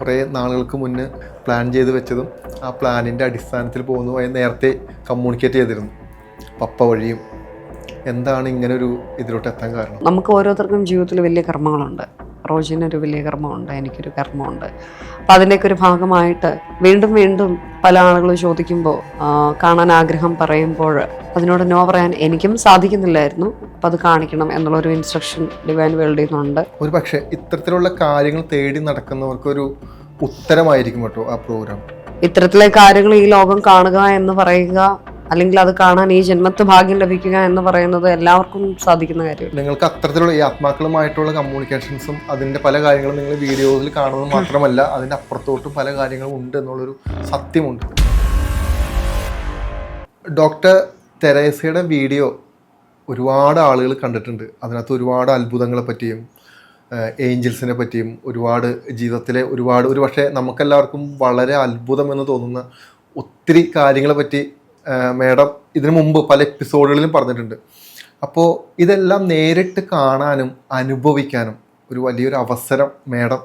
കുറേ നാളുകൾക്ക് മുന്നേ പ്ലാൻ ചെയ്ത് വെച്ചതും ആ പ്ലാനിന്റെ അടിസ്ഥാനത്തിൽ പോകുന്നതുമായി നേരത്തെ കമ്മ്യൂണിക്കേറ്റ് ചെയ്തിരുന്നു. പപ്പ വഴിയും. എന്താണ് ഇങ്ങനെ ഒരു ഇതിലോട്ട് എത്താൻ കാരണം? നമുക്ക് ഓരോരുത്തർക്കും ജീവിതത്തിൽ വലിയ കർമ്മങ്ങളുണ്ട്. റോജിനൊരു വലിയ കർമ്മമുണ്ട് എനിക്കൊരു കർമ്മമുണ്ട്. അപ്പം അതിന്റെയൊക്കെ ഒരു ഭാഗമായിട്ട് വീണ്ടും വീണ്ടും പല ആളുകൾ ചോദിക്കുമ്പോൾ കാണാൻ ആഗ്രഹം പറയുമ്പോൾ അതിനോട് നോ പറയാൻ എനിക്കും സാധിക്കുന്നില്ലായിരുന്നു. അപ്പം അത് കാണിക്കണം എന്നുള്ളൊരു ഇൻസ്ട്രക്ഷൻ ഡിവൈൻ വേൾഡിൽ നിന്നുണ്ട് ഒരു പക്ഷേ ഇത്തരത്തിലുള്ള കാര്യങ്ങൾ തേടി നടക്കുന്നവർക്കൊരു ഉത്തരമായിരിക്കും കേട്ടോ ആ പ്രോഗ്രാം ഇത്തരത്തിലെ കാര്യങ്ങൾ ഈ ലോകം കാണുക എന്ന് പറയുക അല്ലെങ്കിൽ അത് കാണാൻ ഈ ജന്മത്ത് ഭാഗ്യം ലഭിക്കുക എന്ന് പറയുന്നത് എല്ലാവർക്കും സാധിക്കുന്ന കാര്യമാണ്. നിങ്ങൾക്ക് അത്തരത്തിലുള്ള ഈ ആത്മാക്കളുമായിട്ടുള്ള കമ്മ്യൂണിക്കേഷൻസും അതിന്റെ പല കാര്യങ്ങളും നിങ്ങൾ വീഡിയോസിൽ കാണുന്നത് മാത്രമല്ല അതിന്റെ അപ്പുറത്തോട്ടും പല കാര്യങ്ങളും ഉണ്ട് എന്നുള്ളൊരു സത്യമുണ്ട്. ഡോക്ടർ തെരേസയുടെ വീഡിയോ ഒരുപാട് ആളുകൾ കണ്ടിട്ടുണ്ട്. അതിനകത്ത് ഒരുപാട് അത്ഭുതങ്ങളെ പറ്റിയും ഏഞ്ചൽസിനെ പറ്റിയും ഒരുപാട് ജീവിതത്തിലെ ഒരുപാട് ഒരു പക്ഷേ നമുക്കെല്ലാവർക്കും വളരെ അത്ഭുതമെന്ന് തോന്നുന്ന ഒത്തിരി കാര്യങ്ങളെ പറ്റി മേഡം ഇതിനു മുമ്പ് പല എപ്പിസോഡുകളിലും പറഞ്ഞിട്ടുണ്ട്. അപ്പോൾ ഇതെല്ലാം നേരിട്ട് കാണാനും അനുഭവിക്കാനും ഒരു വലിയൊരു അവസരം മേഡം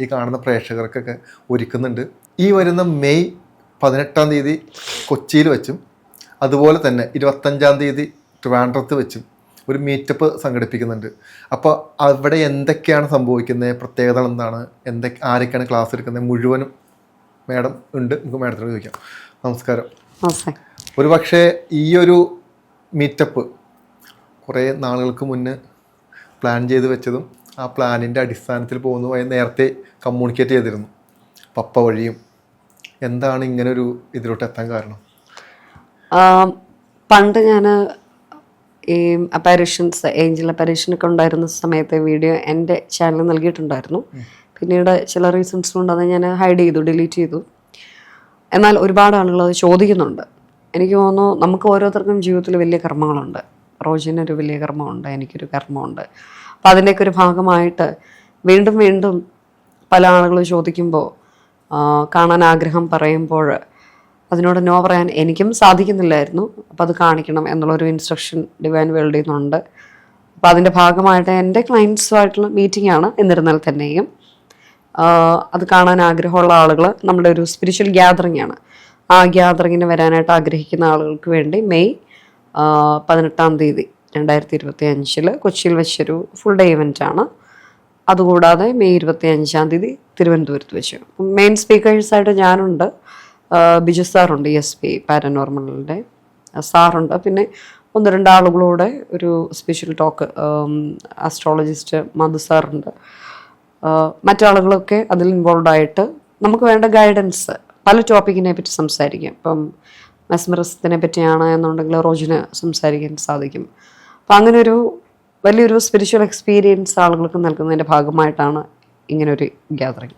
ഈ കാണുന്ന പ്രേക്ഷകർക്കൊക്കെ ഒരുക്കുന്നുണ്ട്. ഈ വരുന്ന മെയ് പതിനെട്ടാം തീയതി കൊച്ചിയിൽ വെച്ചും അതുപോലെ തന്നെ ഇരുപത്തഞ്ചാം തീയതി ട്രിവാൻഡ്രത്ത് വെച്ചും ഒരു മീറ്റപ്പ് സംഘടിപ്പിക്കുന്നുണ്ട്. അപ്പോൾ അവിടെ എന്തൊക്കെയാണ് സംഭവിക്കുന്നത് പ്രത്യേകത എന്താണ് എന്തൊക്കെ ആരൊക്കെയാണ് ക്ലാസ് എടുക്കുന്നത് മുഴുവനും മേഡം ഉണ്ട്. നമുക്ക് മേഡത്തിനോട് ചോദിക്കാം. നമസ്കാരം. നമസ്തേ ഒരു പക്ഷേ ഈ ഒരു മീറ്റപ്പ് കുറേ നാളുകൾക്ക് മുന്നേ പ്ലാൻ ചെയ്ത് വെച്ചതും ആ പ്ലാനിന്റെ അടിസ്ഥാനത്തിൽ പോകുന്നതുമായി നേരത്തെ കമ്മ്യൂണിക്കേറ്റ് ചെയ്തിരുന്നു. പപ്പ വഴിയും എന്താണ് ഇങ്ങനെ ഒരു ഇതിലോട്ട് എത്താൻ കാരണം? പണ്ട് ഞാൻ ഈ അപ്പാരിഷൻസ് ഏഞ്ചൽ അപ്പാരിഷനൊക്കെ ഉണ്ടായിരുന്ന സമയത്തെ വീഡിയോ എന്റെ ചാനൽ നൽകിയിട്ടുണ്ടായിരുന്നു. പിന്നീട് ചില റീസൺസ് കൊണ്ട് അത് ഞാൻ ഹൈഡ് ചെയ്തു ഡിലീറ്റ് ചെയ്തു. എന്നാൽ ഒരുപാട് ആളുകൾ അത് ചോദിക്കുന്നുണ്ട്. എനിക്ക് തോന്നുന്നു നമുക്ക് ഓരോരുത്തർക്കും ജീവിതത്തിൽ വലിയ കർമ്മങ്ങളുണ്ട്. റോജിനൊരു വലിയ കർമ്മമുണ്ട് എനിക്കൊരു കർമ്മമുണ്ട്. അപ്പം അതിന്റെയൊക്കെ ഒരു ഭാഗമായിട്ട് വീണ്ടും വീണ്ടും പല ആളുകൾ ചോദിക്കുമ്പോൾ കാണാൻ ആഗ്രഹം പറയുമ്പോൾ അതിനോട് നോ പറയാൻ എനിക്കും സാധിക്കുന്നില്ലായിരുന്നു. അപ്പം അത് കാണിക്കണം എന്നുള്ളൊരു ഇൻസ്ട്രക്ഷൻ ഡിവൈൻ വേൾഡിൽ നിന്നുണ്ട്. അപ്പോൾ അതിന്റെ ഭാഗമായിട്ട് എന്റെ ക്ലയൻസുമായിട്ടുള്ള മീറ്റിംഗ് ആണ് എന്നിരുന്നാൽ തന്നെയും. അത് കാണാൻ ആഗ്രഹമുള്ള ആളുകൾ നമ്മുടെ ഒരു സ്പിരിച്വൽ ഗ്യാതറിംഗ് ആണ്. ആ ഗ്യാതറിങ്ങിന് വരാനായിട്ട് ആഗ്രഹിക്കുന്ന ആളുകൾക്ക് വേണ്ടി മെയ് പതിനെട്ടാം തീയതി രണ്ടായിരത്തി ഇരുപത്തി അഞ്ചിൽ കൊച്ചിയിൽ വെച്ചൊരു ഫുൾ ഡേ ഇവന്റ് ആണ്. അതുകൂടാതെ മെയ് ഇരുപത്തി അഞ്ചാം തീയതി തിരുവനന്തപുരത്ത് വെച്ച്. മെയിൻ സ്പീക്കേഴ്സായിട്ട് ഞാനുണ്ട്. ബിജു സാറുണ്ട് എസ് പി പാരനോർമലിന്റെ സാറുണ്ട്. പിന്നെ ഒന്ന് രണ്ട് ഒരു സ്പെഷ്യൽ ടോക്ക് ആസ്ട്രോളജിസ്റ്റ് മധു സാറുണ്ട്. മറ്റാളുകളൊക്കെ അതിൽ ഇൻവോൾവ് ആയിട്ട് നമുക്ക് വേണ്ട ഗൈഡൻസ് പല ടോപ്പിക്കിനെ പറ്റി സംസാരിക്കും. ഇപ്പം മെസ്മറിസത്തിനെ പറ്റിയാണ് എന്നുണ്ടെങ്കിൽ റോജിന് സംസാരിക്കാൻ സാധിക്കും. അപ്പം അങ്ങനെ ഒരു വലിയൊരു സ്പിരിച്വൽ എക്സ്പീരിയൻസ് ആളുകൾക്ക് നൽകുന്നതിന്റെ ഭാഗമായിട്ടാണ് ഇങ്ങനെ ഒരു ഗ്യാതറിങ്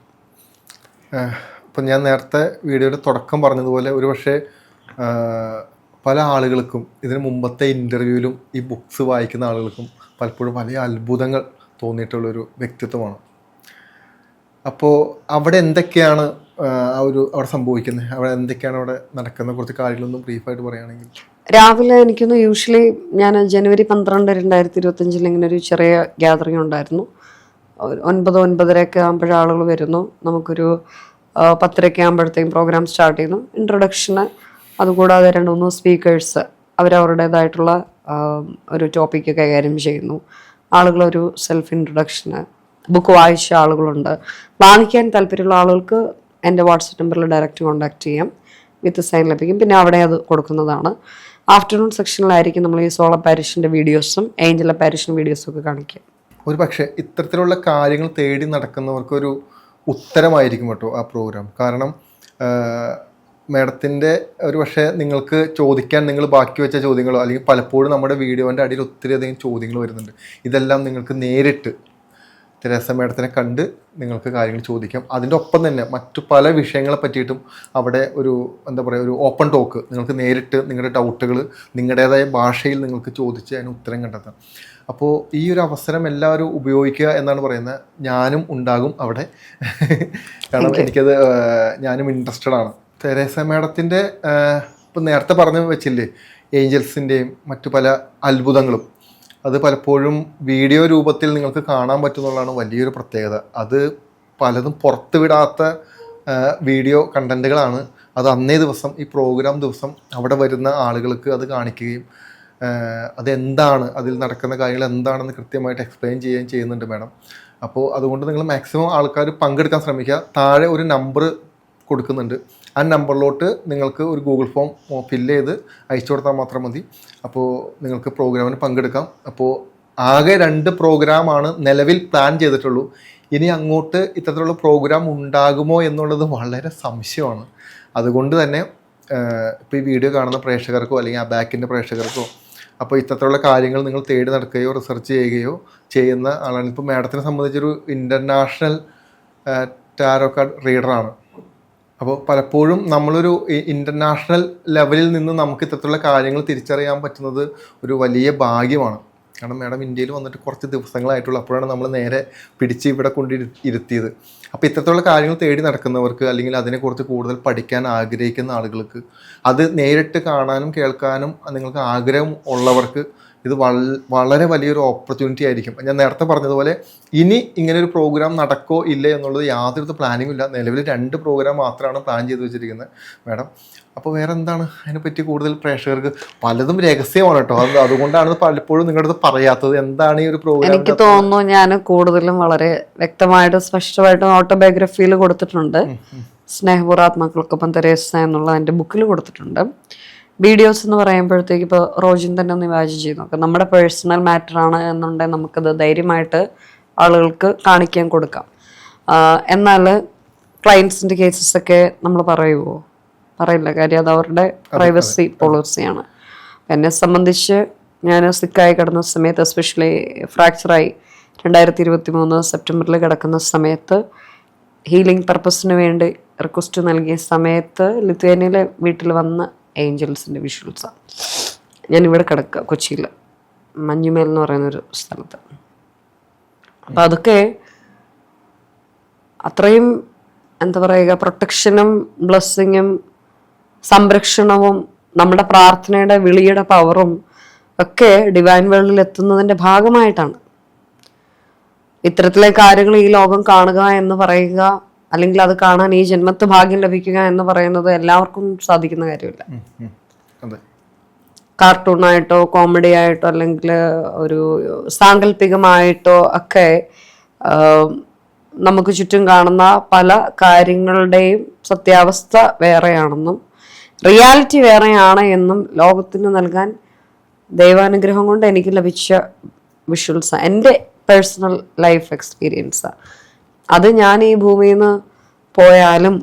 ഇപ്പം ഞാൻ നേരത്തെ വീഡിയോയുടെ തുടക്കം പറഞ്ഞതുപോലെ ഒരു പക്ഷേ പല ആളുകൾക്കും ഇതിന് മുമ്പത്തെ ഇന്റർവ്യൂവിലും ഈ ബുക്സ് വായിക്കുന്ന ആളുകൾക്കും പലപ്പോഴും വലിയ അത്ഭുതങ്ങൾ തോന്നിയിട്ടുള്ളൊരു വ്യക്തിത്വമാണ്. അപ്പോൾ അവിടെ എന്തൊക്കെയാണ് ആ, ഒരു അവിടെ സംഭവിക്കുന്നത്? അവിടെ എന്തൊക്കെയാണ് അവിടെ നടക്കുന്ന കുറച്ച് കാര്യങ്ങളൊന്നും ബ്രീഫായിട്ട് പറയുകയാണെങ്കിൽ. രാവിലെ എനിക്കൊന്ന് യൂഷ്വലി ഞാൻ ജനുവരി പന്ത്രണ്ട് രണ്ടായിരത്തി ഇരുപത്തഞ്ചിൽ ഇങ്ങനെ ഒരു ചെറിയ ഗ്യാതറിങ് ഉണ്ടായിരുന്നു. ഒൻപത് ഒൻപതരയൊക്കെ ആകുമ്പോഴേ ആളുകൾ വരുന്നു. നമുക്കൊരു പത്തരയൊക്കെ ആകുമ്പോഴത്തേക്കും പ്രോഗ്രാം സ്റ്റാർട്ട് ചെയ്യുന്നു. ഇൻട്രൊഡക്ഷന് അതുകൂടാതെ രണ്ട് മൂന്ന് സ്പീക്കേഴ്സ് അവരവരുടേതായിട്ടുള്ള ഒരു ടോപ്പിക്ക് കൈകാര്യം ചെയ്യുന്നു. ആളുകളൊരു സെൽഫ് ഇൻട്രൊഡക്ഷന് ബുക്ക് വായിച്ച ആളുകളുണ്ട്. വാങ്ങിക്കാൻ താല്പര്യമുള്ള ആളുകൾക്ക് എന്റെ വാട്സപ്പ് നമ്പറിൽ ഡയറക്റ്റ് കോൺടാക്ട് ചെയ്യാം. വിത്ത് സൈൻ ലഭിക്കും. പിന്നെ അവിടെ അത് കൊടുക്കുന്നതാണ്. ആഫ്റ്റർനൂൺ സെക്ഷനിലായിരിക്കും നമ്മൾ ഈ സോള പാരിഷിന്റെ വീഡിയോസും ഏഞ്ചൽ പാരിഷിന്റെ വീഡിയോസും ഒക്കെ കാണിക്കുക. ഒരു പക്ഷേ ഇത്തരത്തിലുള്ള കാര്യങ്ങൾ തേടി നടക്കുന്നവർക്കൊരു ഉത്തരമായിരിക്കും കേട്ടോ ആ പ്രോഗ്രാം. കാരണം മേഡത്തിന്റെ ഒരു പക്ഷേ നിങ്ങൾക്ക് ചോദിക്കാൻ നിങ്ങൾ ബാക്കി വെച്ച ചോദ്യങ്ങളോ അല്ലെങ്കിൽ പലപ്പോഴും നമ്മുടെ വീഡിയോന്റെ അടിയിൽ ഒത്തിരി അധികം ചോദ്യങ്ങൾ വരുന്നുണ്ട്. ഇതെല്ലാം നിങ്ങൾക്ക് നേരിട്ട് തെരേസ മേഡത്തിനെ കണ്ട് നിങ്ങൾക്ക് കാര്യങ്ങൾ ചോദിക്കാം. അതിന്റെ ഒപ്പം തന്നെ മറ്റു പല വിഷയങ്ങളെ പറ്റിയിട്ടും അവിടെ ഒരു എന്താ പറയുക ഒരു ഓപ്പൺ ടോക്ക് നിങ്ങൾക്ക് നേരിട്ട് നിങ്ങളുടെ ഡൗട്ടുകൾ നിങ്ങളുടേതായ ഭാഷയിൽ നിങ്ങൾക്ക് ചോദിച്ച് അതിന് ഉത്തരം കണ്ടെത്താം. അപ്പോൾ ഈ ഒരു അവസരം എല്ലാവരും ഉപയോഗിക്കുക എന്നാണ് പറയുന്നത്. ഞാനും ഉണ്ടാകും അവിടെ. കാരണം എനിക്കത് ഞാനും ഇൻട്രസ്റ്റഡ് ആണ്. തെരേസ മേഡത്തിന്റെ ഇപ്പം നേരത്തെ പറഞ്ഞു വെച്ചില്ലേ ഏഞ്ചൽസിന്റെയും മറ്റു പല അത്ഭുതങ്ങളും. അത് പലപ്പോഴും വീഡിയോ രൂപത്തിൽ നിങ്ങൾക്ക് കാണാൻ പറ്റുന്നുള്ളതാണ് വലിയൊരു പ്രത്യേകത. അത് പലതും പുറത്തുവിടാത്ത വീഡിയോ കണ്ടന്റുകളാണ് അത് അന്നേ ദിവസം ഈ പ്രോഗ്രാം ദിവസം അവിടെ വരുന്ന ആളുകൾക്ക് അത് കാണിക്കുകയും അതെന്താണ് അതിൽ നടക്കുന്ന കാര്യങ്ങൾ എന്താണെന്ന് കൃത്യമായിട്ട് എക്സ്പ്ലെയിൻ ചെയ്യുകയും ചെയ്യുന്നുണ്ട് മാഡം. അപ്പോൾ അതുകൊണ്ട് നിങ്ങൾ മാക്സിമം ആൾക്കാർ പങ്കെടുക്കാൻ ശ്രമിക്കുക. താഴെ ഒരു നമ്പർ കൊടുക്കുന്നുണ്ട്. ആ നമ്പറിലോട്ട് നിങ്ങൾക്ക് ഒരു ഗൂഗിൾ ഫോം ഫില്ല് ചെയ്ത് അയച്ചു കൊടുത്താൽ മാത്രം മതി. അപ്പോൾ നിങ്ങൾക്ക് പ്രോഗ്രാമിന് പങ്കെടുക്കാം. അപ്പോൾ ആകെ രണ്ട് പ്രോഗ്രാമാണ് നിലവിൽ പ്ലാൻ ചെയ്തിട്ടുള്ളൂ. ഇനി അങ്ങോട്ട് ഇത്തരത്തിലുള്ള പ്രോഗ്രാം ഉണ്ടാകുമോ എന്നുള്ളത് വളരെ സംശയമാണ്. അതുകൊണ്ട് തന്നെ ഇപ്പോൾ ഈ വീഡിയോ കാണുന്ന പ്രേക്ഷകർക്കോ അല്ലെങ്കിൽ ആ ബാക്കിന്റെ പ്രേക്ഷകർക്കോ അപ്പോൾ ഇത്തരത്തിലുള്ള കാര്യങ്ങൾ നിങ്ങൾ തേടി നടക്കുകയോ റിസർച്ച് ചെയ്യുകയോ ചെയ്യുന്ന ആളാണ്. ഇപ്പോൾ മാഡത്തിനെ സംബന്ധിച്ചൊരു ഇന്റർനാഷണൽ ടാരോ കാർഡ് റീഡറാണ് അപ്പോൾ പലപ്പോഴും നമ്മളൊരു ഇന്റർനാഷണൽ ലെവലിൽ നിന്ന് നമുക്ക് ഇത്തരത്തിലുള്ള കാര്യങ്ങൾ തിരിച്ചറിയാൻ പറ്റുന്നത് ഒരു വലിയ ഭാഗ്യമാണ്. കാരണം മാഡം ഇന്ത്യയിൽ വന്നിട്ട് കുറച്ച് ദിവസങ്ങളായിട്ടുള്ള. അപ്പോഴാണ് നമ്മൾ നേരെ പിടിച്ച് ഇവിടെ കൊണ്ടി ഇരു- ഇരുത്തിയത്. അപ്പോൾ ഇത്തരത്തിലുള്ള കാര്യങ്ങൾ തേടി നടക്കുന്നവർക്ക് അല്ലെങ്കിൽ അതിനെക്കുറിച്ച് കൂടുതൽ പഠിക്കാൻ ആഗ്രഹിക്കുന്ന ആളുകൾക്ക് അത് നേരിട്ട് കാണാനും കേൾക്കാനും നിങ്ങൾക്ക് ആഗ്രഹം ഉള്ളവർക്ക് ഇത് വൾ- വളരെ വലിയൊരു ഓപ്പർച്യൂണിറ്റി ആയിരിക്കും. ഞാൻ നേരത്തെ പറഞ്ഞതുപോലെ ഇനി ഇങ്ങനെ ഒരു പ്രോഗ്രാം നടക്കോ ഇല്ലേ എന്നുള്ളത് യാതൊരു പ്ലാനിങ്ങും ഇല്ല. നിലവിൽ രണ്ട് പ്രോഗ്രാം മാത്രമാണ് പ്ലാൻ ചെയ്ത് വെച്ചിരിക്കുന്നത് മാഡം അപ്പോൾ വേറെ എന്താണ് അതിനെപ്പറ്റി കൂടുതൽ പ്രേക്ഷകർക്ക്? പലതും രഹസ്യമാണ് കേട്ടോ. അത് അതുകൊണ്ടാണ് പലപ്പോഴും നിങ്ങളുടെ അടുത്ത് പറയാത്തത്. എന്താണ് ഈ ഒരു പ്രോഗ്രാം എനിക്ക് തോന്നുന്നു ഞാൻ കൂടുതലും വളരെ വ്യക്തമായിട്ട് സ്പഷ്ടമായിട്ട് ഓട്ടോബയോഗ്രഫിയിൽ കൊടുത്തിട്ടുണ്ട്. സ്നേഹപൂർവാത്മാക്കൾക്കൊപ്പം തെരേസ എന്നുള്ള എന്റെ ബുക്കിൽ കൊടുത്തിട്ടുണ്ട്. വീഡിയോസ് എന്ന് പറയുമ്പോഴത്തേക്ക് ഇപ്പോൾ റോജിൻ തന്നെ ഒന്ന് ഇമാജിൻ ചെയ്ത് നോക്കാം നമ്മുടെ പേഴ്സണൽ മാറ്റർ ആണ് എന്നുണ്ടെങ്കിൽ നമുക്കത് ധൈര്യമായിട്ട് ആളുകൾക്ക് കാണിക്കാൻ കൊടുക്കാം. എന്നാൽ ക്ലയൻസിന്റെ കേസസ് ഒക്കെ നമ്മൾ പറയുമോ പറയില്ല. കാര്യം അത് അവരുടെ പ്രൈവസി പോളിസിയാണ് എന്നെ സംബന്ധിച്ച് ഞാൻ സിക്കായി കിടന്ന സമയത്ത് എസ്പെഷ്യലി ഫ്രാക്ചറായി രണ്ടായിരത്തി ഇരുപത്തി മൂന്ന് സെപ്റ്റംബറിൽ കിടക്കുന്ന സമയത്ത് ഹീലിംഗ് പർപ്പസിന് വേണ്ടി റിക്വസ്റ്റ് നൽകിയ സമയത്ത് ലിത്വേനിയയിലെ വീട്ടിൽ വന്ന ഏഞ്ചൽസിന്റെ വിഷ്വൽസാണ് ഞാനിവിടെ കിടക്കുക കൊച്ചിയിൽ മഞ്ഞുമേൽ എന്ന് പറയുന്നൊരു സ്ഥലത്ത്. അപ്പം അതൊക്കെ അത്രയും എന്താ പറയുക പ്രൊട്ടക്ഷനും ബ്ലെസ്സിങ്ങും സംരക്ഷണവും നമ്മുടെ പ്രാർത്ഥനയുടെ വിളിയുടെ പവറും ഒക്കെ ഡിവൈൻ വേൾഡിൽ എത്തുന്നതിന്റെ ഭാഗമായിട്ടാണ്. ഇത്തരത്തിലെ കാര്യങ്ങൾ ഈ ലോകം കാണുക എന്ന് പറയുക അല്ലെങ്കിൽ അത് കാണാൻ ഈ ജന്മത്ത് ഭാഗ്യം ലഭിക്കുക എന്ന് പറയുന്നത് എല്ലാവർക്കും സാധിക്കുന്ന കാര്യമില്ല. കാർട്ടൂണായിട്ടോ കോമഡി ആയിട്ടോ അല്ലെങ്കിൽ ഒരു സാങ്കല്പികമായിട്ടോ ഒക്കെ നമുക്ക് ചുറ്റും കാണുന്ന പല കാര്യങ്ങളുടെയും സത്യാവസ്ഥ വേറെയാണെന്നും റിയാലിറ്റി വേറെയാണ് എന്നും ലോകത്തിന് നൽകാൻ ദൈവാനുഗ്രഹം കൊണ്ട് എനിക്ക് ലഭിച്ച വിഷ്വൽസ് എന്റെ പേഴ്സണൽ ലൈഫ് എക്സ്പീരിയൻസാണ് അത് ഞാൻ ഈ ഭൂമിയിൽ നിന്ന് പോയാലും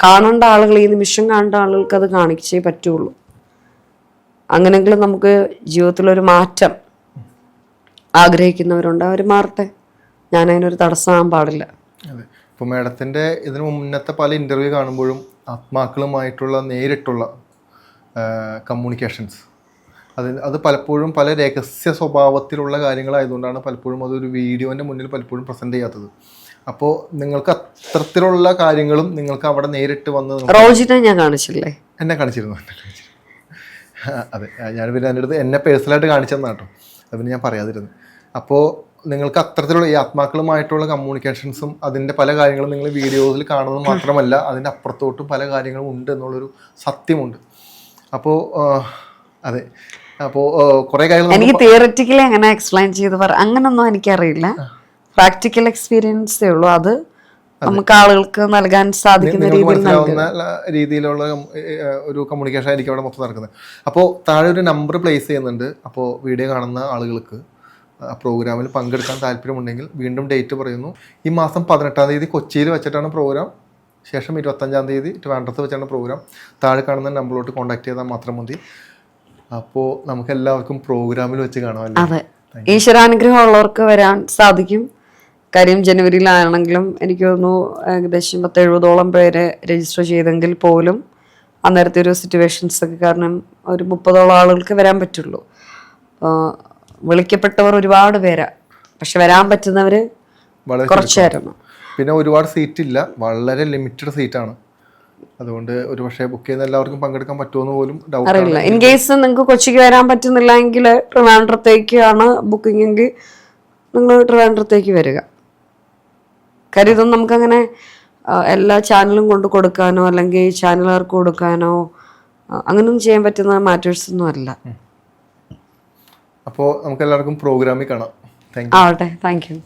കാണേണ്ട ആളുകൾ ഈ നിമിഷം കാണേണ്ട ആളുകൾക്ക് അത് കാണിച്ചേ പറ്റുള്ളൂ. അങ്ങനെങ്കിലും നമുക്ക് ജീവിതത്തിലൊരു മാറ്റം ആഗ്രഹിക്കുന്നവരുണ്ട്. അവർ മാറട്ടെ. ഞാൻ അതിനൊരു തടസ്സമാകാൻ പാടില്ല ഇപ്പോൾ മേഡത്തിന്റെ ഇതിന് മുന്നത്തെ പല ഇന്റർവ്യൂ കാണുമ്പോഴും ആത്മാക്കളുമായിട്ടുള്ള നേരിട്ടുള്ള കമ്മ്യൂണിക്കേഷൻസ് അത് അത് പലപ്പോഴും പല രഹസ്യ സ്വഭാവത്തിലുള്ള കാര്യങ്ങളായതുകൊണ്ടാണ് പലപ്പോഴും അതൊരു വീഡിയോന്റെ മുന്നിൽ പലപ്പോഴും പ്രസന്റ് ചെയ്യാത്തത്. അപ്പോൾ നിങ്ങൾക്ക് അത്തരത്തിലുള്ള കാര്യങ്ങളും നിങ്ങൾക്ക് അവിടെ നേരിട്ട് വന്ന് റോജിനെ ഞാൻ കാണിച്ചില്ലേ? എന്നെ കാണിച്ചിരുന്നു അതെ ഞാൻ പിന്നെ എന്റെ അടുത്ത് എന്നെ പേഴ്സണലായിട്ട് കാണിച്ചതെന്ന് കേട്ടോ അത് പിന്നെ ഞാൻ പറയാതിരുന്നു. അപ്പോൾ നിങ്ങൾക്ക് അത്തരത്തിലുള്ള ഈ ആത്മാക്കളുമായിട്ടുള്ള കമ്മ്യൂണിക്കേഷൻസും അതിന്റെ പല കാര്യങ്ങളും നിങ്ങൾ വീഡിയോസിൽ കാണുന്നത് മാത്രമല്ല അതിന്റെ അപ്പുറത്തോട്ടും പല കാര്യങ്ങളും ഉണ്ട് എന്നുള്ളൊരു സത്യമുണ്ട്. അപ്പോൾ അതെ. അപ്പോൾ കുറേ കാര്യങ്ങൾ എനിക്ക് തിയററ്റിക്കലി അങ്ങനെ എക്സ്പ്ലെയിൻ ചെയ്ത് പറ അങ്ങനൊന്നും എനിക്കറിയില്ല. പ്രാക്ടിക്കൽ എക്സ്പീരിയൻസേ ഉള്ളൂ. അത് നമുക്ക് ആളുകൾക്ക് നൽകാൻ സാധിക്കുന്ന രീതിയിൽ രീതിയിലുള്ള ഒരു കമ്മ്യൂണിക്കേഷൻ ആയിരിക്കും അവിടെ മൊത്തം നടക്കുന്നത്. അപ്പോൾ താഴെ ഒരു നമ്പർ പ്ലേസ് ചെയ്യുന്നുണ്ട്. അപ്പോൾ വീഡിയോ കാണുന്ന ആളുകൾക്ക് പ്രോഗ്രാമിൽ പങ്കെടുക്കാൻ താല്പര്യമുണ്ടെങ്കിൽ വീണ്ടും ഡേറ്റ് പറയുന്നു. ഈ മാസം പതിനെട്ടാം തീയതി കൊച്ചിയിൽ വെച്ചിട്ടാണ് പ്രോഗ്രാം ശേഷം ഇരുപത്തഞ്ചാം തീയതി ട്രിവാൻഡ്രത്ത് വെച്ചാണ് പ്രോഗ്രാം താഴെ കാണുന്ന നമ്പറിലോട്ട് കോൺടാക്ട് ചെയ്താൽ മാത്രം മതി. അപ്പോൾ നമുക്ക് എല്ലാവർക്കും പ്രോഗ്രാമിൽ വെച്ച് കാണാമല്ലോ? അതെ. ഈശ്വരാനുഗ്രഹം ഉള്ളവർക്ക് വരാൻ സാധിക്കും. കാര്യം ജനുവരിയിലാണെങ്കിലും എനിക്ക് തോന്നുന്നു ഏകദേശം പത്ത് എഴുപതോളം പേരെ രജിസ്റ്റർ ചെയ്തെങ്കിൽ പോലും അന്നേരത്തെ ഒരു സിറ്റുവേഷൻസ് ഒക്കെ കാരണം ഒരു മുപ്പതോളം ആളുകൾക്ക് വരാൻ പറ്റുള്ളൂ. വിളിക്കപ്പെട്ടവർ ഒരുപാട് പേരാ. പക്ഷെ വരാൻ പറ്റുന്നവര് കുറച്ചായിരുന്നു പിന്നെ ഒരുപാട് സീറ്റ് ഇല്ല. വളരെ ലിമിറ്റഡ് സീറ്റാണ് അതുകൊണ്ട് ഒരു പക്ഷേ ബുക്ക് ചെയ്യുന്ന എല്ലാവർക്കും പങ്കെടുക്കാൻ പറ്റുമെന്ന് പോലും ഡൗട്ട് അറിയില്ല. ഇൻ കേസ് നിങ്ങൾക്ക് കൊച്ചിക്ക് വരാൻ പറ്റുന്നില്ല എങ്കിൽ ട്രിവാൻഡ്രത്തേക്കാണ് ബുക്കിംഗ് എങ്കിൽ നിങ്ങൾ ട്രിവാൻഡ്രത്തേക്ക് വരിക. കാര്യം ഇതൊന്നും നമുക്കങ്ങനെ എല്ലാ ചാനലും കൊണ്ട് കൊടുക്കാനോ അല്ലെങ്കിൽ ചാനലുകാർക്ക് കൊടുക്കാനോ അങ്ങനെയൊന്നും ചെയ്യാൻ പറ്റുന്ന മാറ്റേഴ്സ് ഒന്നും അല്ല. അപ്പോൾ നമുക്ക് എല്ലാവർക്കും പ്രോഗ്രാമിൽ കാണാം. ആവട്ടെ. Thank you